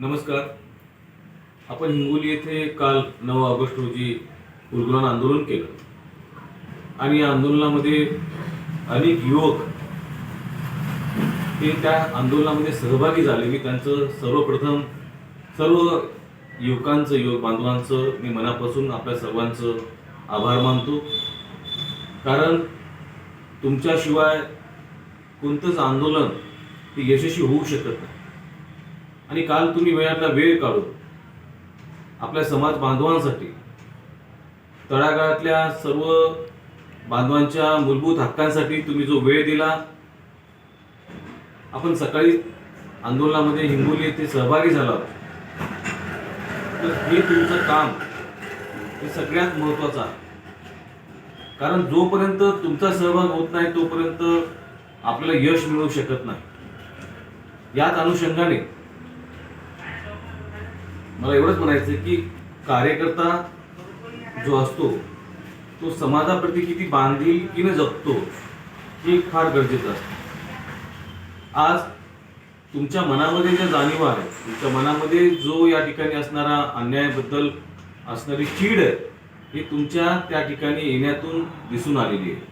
नमस्कार. आपण हिंगोली येथे काल नऊ ऑगस्ट रोजी उलगुलान आंदोलन केलं. आणि या आंदोलनामध्ये अनेक युवक हे त्या आंदोलनामध्ये सहभागी झाले. मी त्यांचं सर्वप्रथम सर्व युवकांचं युवक बांधवांचं मी मनापासून आपल्या सर्वांचं आभार मानतो. कारण तुमच्याशिवाय कोणतंच आंदोलन ते यशस्वी होऊ शकत नाही. आणि काल तुम्ही वेळातला वेळ काढून आपल्या समाज बांधवांसाठी तळागाळातल्या सर्व बांधवांच्या मूलभूत हक्कांसाठी तुम्ही जो वेळ दिला आपण सकाळी आंदोलनामध्ये हिंगोली येथे सहभागी झाला तर हे तुमचं काम हे सगळ्यात महत्वाचं आहे. कारण जोपर्यंत तुमचा सहभाग होत नाही तोपर्यंत आपल्याला यश मिळू शकत नाही. याच अनुषंगाने मला एवढंच म्हणायचं की कार्यकर्ता जो असतो तो समाजाप्रती किती बांधिलकीने जगतो हे फार गरजेचं असतं. आज तुमच्या मनामध्ये ज्या जाणीव आहे तुमच्या मनामध्ये जो या ठिकाणी असणारा अन्यायाबद्दल असणारी चीड आहे ही तुमच्या त्या ठिकाणी येण्यातून दिसून आलेली आहे.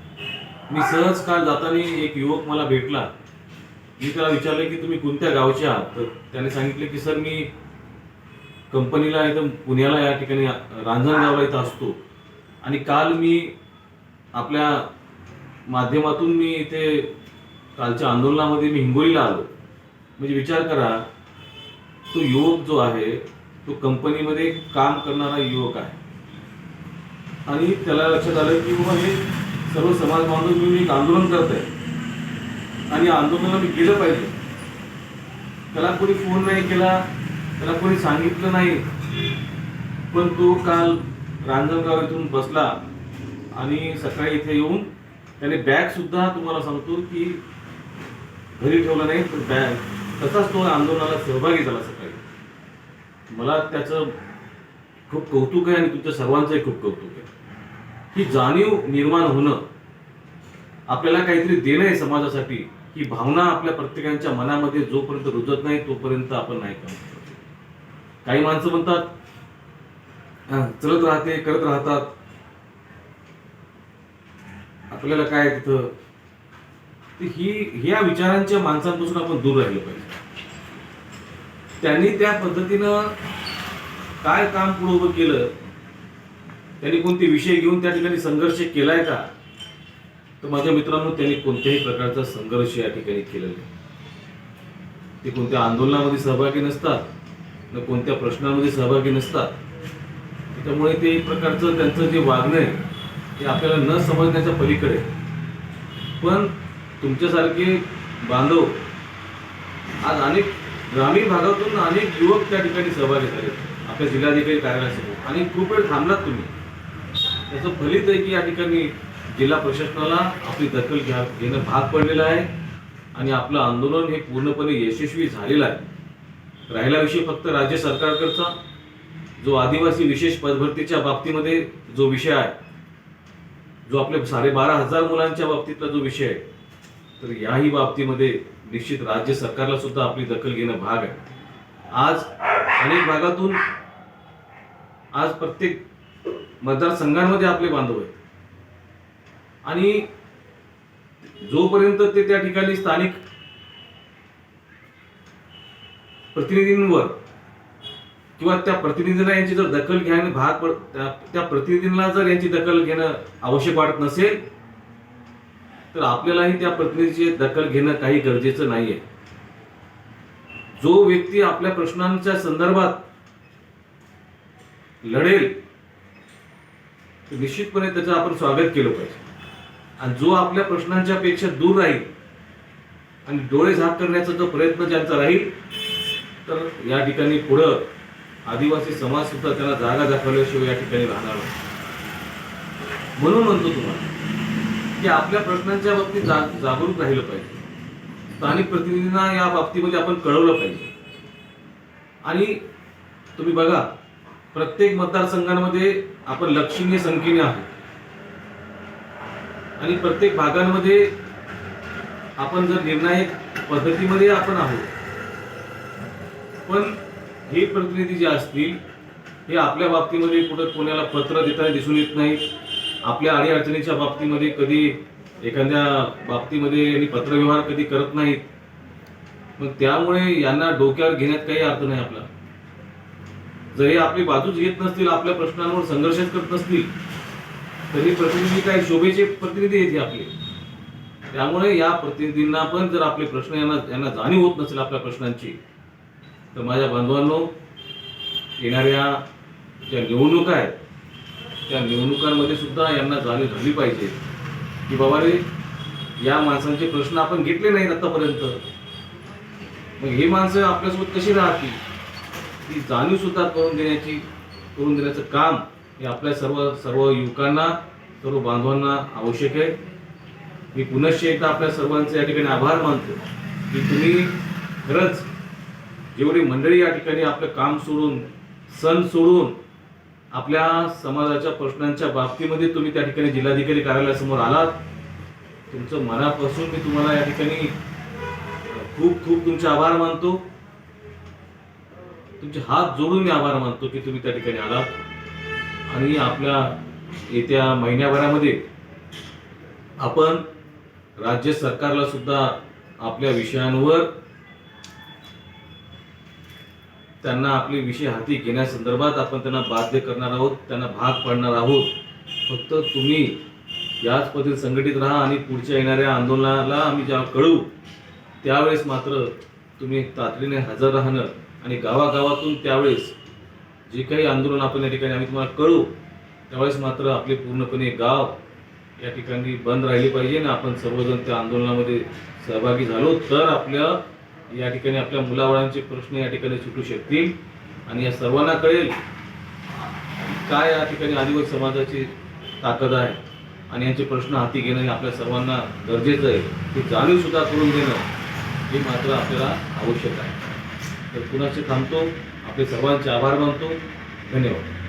मी सहज काल जाताना एक युवक मला भेटला. मी त्याला विचारलं की तुम्ही कोणत्या गावचे आहात? तर त्याने सांगितलं की सर मी कंपनीला एकदम पुण्याला या ठिकाणी रांजणगावला इथं असतो. आणि काल मी आपल्या माध्यमातून मी इथे कालच्या आंदोलनामध्ये मी हिंगोलीला आलो. म्हणजे विचार करा तो युवक जो आहे तो कंपनीमध्ये काम करणारा युवक आहे. आणि त्याला लक्षात आलं की बाबा हे सर्व समाज बांधव मी एक आंदोलन करत आहे. आणि आंदोलनाला मी गेलं पाहिजे. त्याला कोणी फोन नाही केला त्याला कोणी सांगितलं नाही. पण तो काल रांजणगाव इथून बसला आणि सकाळी इथे येऊन त्याने बॅग सुद्धा तुम्हाला सांगतो की घरी ठेवला नाही पण बॅग. तसाच तो आंदोलनाला सहभागी झाला सकाळी. मला त्याचं खूप कौतुक आहे आणि तुमच्या सर्वांचंही खूप कौतुक आहे. ही जाणीव निर्माण होणं आपल्याला काहीतरी देणं आहे समाजासाठी. ही भावना आपल्या प्रत्येकाच्या मनामध्ये जोपर्यंत रुजत नाही तोपर्यंत आपण नाही करतो काही माणसं म्हणतात चलत राहते करत राहतात. आपल्याला काय तिथं? ही ह्या विचारांच्या माणसांपासून आपण दूर राहिलं पाहिजे. त्यांनी त्या पद्धतीनं काय काम पुढे उभं केलं? त्यांनी कोणते विषय घेऊन त्या ठिकाणी संघर्ष केलाय का? तर माझ्या मित्रांनो त्यांनी कोणत्याही प्रकारचा संघर्ष या ठिकाणी केलेला नाही. ते कोणत्या आंदोलनामध्ये सहभागी नसतात. न कोणत्या प्रश्नामध्ये सहभागी नसतात. त्यामुळे ते एक प्रकारचं त्यांचं जे वागणं आहे ते आपल्याला न समजण्याच्या पलीकडे पण तुमच्यासारखे बांधव आज अनेक ग्रामीण भागातून अनेक युवक त्या ठिकाणी सहभागी झाले. आपल्या जिल्हाधिकारी कार्यालयासमोर. आणि खूप वेळ थांबलात तुम्ही. त्याचं फलित आहे की या ठिकाणी जिल्हा प्रशासनाला आपली दखल घ्या घेणं भाग पडलेलं आहे. आणि आपलं आंदोलन हे पूर्णपणे यशस्वी झालेलं आहे. राहिला विषय फक्त राज्य सरकारकडचा जो आदिवासी विशेष पदभरतीच्या बाबतीमध्ये जो विषय आहे जो आपल्या साडेबारा हजार मुलांच्या बाबतीतला जो विषय आहे तर याही बाबतीमध्ये निश्चित राज्य सरकारला सुद्धा आपली दखल घेणं भाग आहे. आज अनेक भागातून आज प्रत्येक मतदारसंघांमध्ये आपले बांधव आहेत. आणि जोपर्यंत ते त्या ठिकाणी स्थानिक प्रतिनिधींवर किंवा त्या प्रतिनिधींना यांची जर दखल घ्यायला भाग पड त्या- प्रतिनिधींना जर यांची दखल घेणं आवश्यक वाटत नसेल तर आपल्यालाही त्या प्रतिनिधीची दखल घेणं काही गरजेचं नाहीये. जो व्यक्ती आपल्या प्रश्नांच्या संदर्भात लढेल निश्चितपणे त्याचं आपण स्वागत केलं पाहिजे. आणि जो आपल्या प्रश्नांच्या पेक्षा दूर राहील आणि डोळे झाक करण्याचा जो प्रयत्न ज्यांचा राहील तर या ठिकाणी पुढं आदिवासी समाज सुद्धा त्यांना जागा दाखवल्याशिवाय या ठिकाणी राहणार नाही. म्हणून म्हणतो तुम्हाला की आपल्या प्रश्नांच्या बाबतीत जा जागरूक राहिलं पाहिजे. स्थानिक प्रतिनिधींना या बाबतीमध्ये आपण कळवलं पाहिजे. आणि तुम्ही बघा प्रत्येक मतदारसंघांमध्ये आपण लक्षणीय संख्येने आहोत. आणि प्रत्येक भागांमध्ये आपण जर निर्णायक पद्धतीमध्ये आपण आहोत पण हे प्रतिनिधी जे असतील हे आपल्या बाबतीमध्ये कुठं कोणाला पत्र देताना दिसून येत नाहीत. आपल्या अडीअडचणीच्या बाबतीमध्ये कधी एखाद्या बाबतीमध्ये यांनी पत्रव्यवहार कधी करत नाहीत. मग त्यामुळे यांना डोक्यावर घेण्यात काही अर्थ नाही आपला. जर हे आपली बाजूच घेत नसतील आपल्या प्रश्नांवर संघर्षच करत नसतील तरी प्रतिनिधी काय शोभेचे प्रतिनिधी आहेत हे आपले. त्यामुळे या प्रतिनिधींना पण जर आपले प्रश्न यांना यांना जाणीव होत नसेल आपल्या प्रश्नांची तर माझ्या बांधवांनो येणाऱ्या ज्या निवडणुका आहेत त्या निवडणुकांमध्ये सुद्धा यांना जाणीव झाली पाहिजे. की बाबा रे या माणसांचे प्रश्न आपण घेतले नाहीत आतापर्यंत. मग हे माणसं आपल्यासोबत कशी राहतील? ती जाणीव सुद्धा करून देण्याची करून देण्याचं काम हे आपल्या सर्व सर्व युवकांना सर्व बांधवांना आवश्यक आहे. मी पुनश्च एकदा आपल्या सर्वांचे या ठिकाणी आभार मानतो. की तुम्ही खरंच जेवढी मंडळी या ठिकाणी आपलं काम सोडून सण सोडून आपल्या समाजाच्या प्रश्नांच्या बाबतीमध्ये तुम्ही त्या ठिकाणी जिल्हाधिकारी कार्यालयासमोर आलात. तुमचं मनापासून मी तुम्हाला या ठिकाणी खूप खूप तुमचे आभार मानतो. तुमचे हात जोडून मी आभार मानतो की तुम्ही त्या ठिकाणी आलात. आणि आपल्या येत्या महिन्याभरामध्ये आपण राज्य सरकारला सुद्धा आपल्या विषयांवर त्यांना आपली विषय हाती घेण्यासंदर्भात आपण त्यांना बाध्य करणार आहोत त्यांना भाग पाडणार आहोत. फक्त तुम्ही याच पद्धतीत संघटित राहा आणि पुढच्या येणाऱ्या आंदोलनाला आम्ही जेव्हा कळू त्यावेळेस मात्र तुम्ही तातडीने हजर राहणं आणि गावागावातून त्यावेळेस जे काही आंदोलन आपण या ठिकाणी आम्ही तुम्हाला कळू त्यावेळेस मात्र आपले पूर्णपणे गाव या ठिकाणी बंद राहिले पाहिजे आणि आपण सर्वजण त्या आंदोलनामध्ये सहभागी झालो. तर आपल्या या ठिकाणी आपल्या मुलाबाळांचे प्रश्न या ठिकाणी सुटू शकतील. आणि या सर्वांना कळेल काय या ठिकाणी आदिवासी समाजाची ताकद आहे. आणि यांचे प्रश्न हाती घेणं हे आपल्या सर्वांना गरजेचं आहे. ते जाणीव सुद्धा करून देणं हे मात्र आपल्याला आवश्यक आहे. तर कुणाचे थांबतो? आपले सर्वांचे आभार मानतो. धन्यवाद.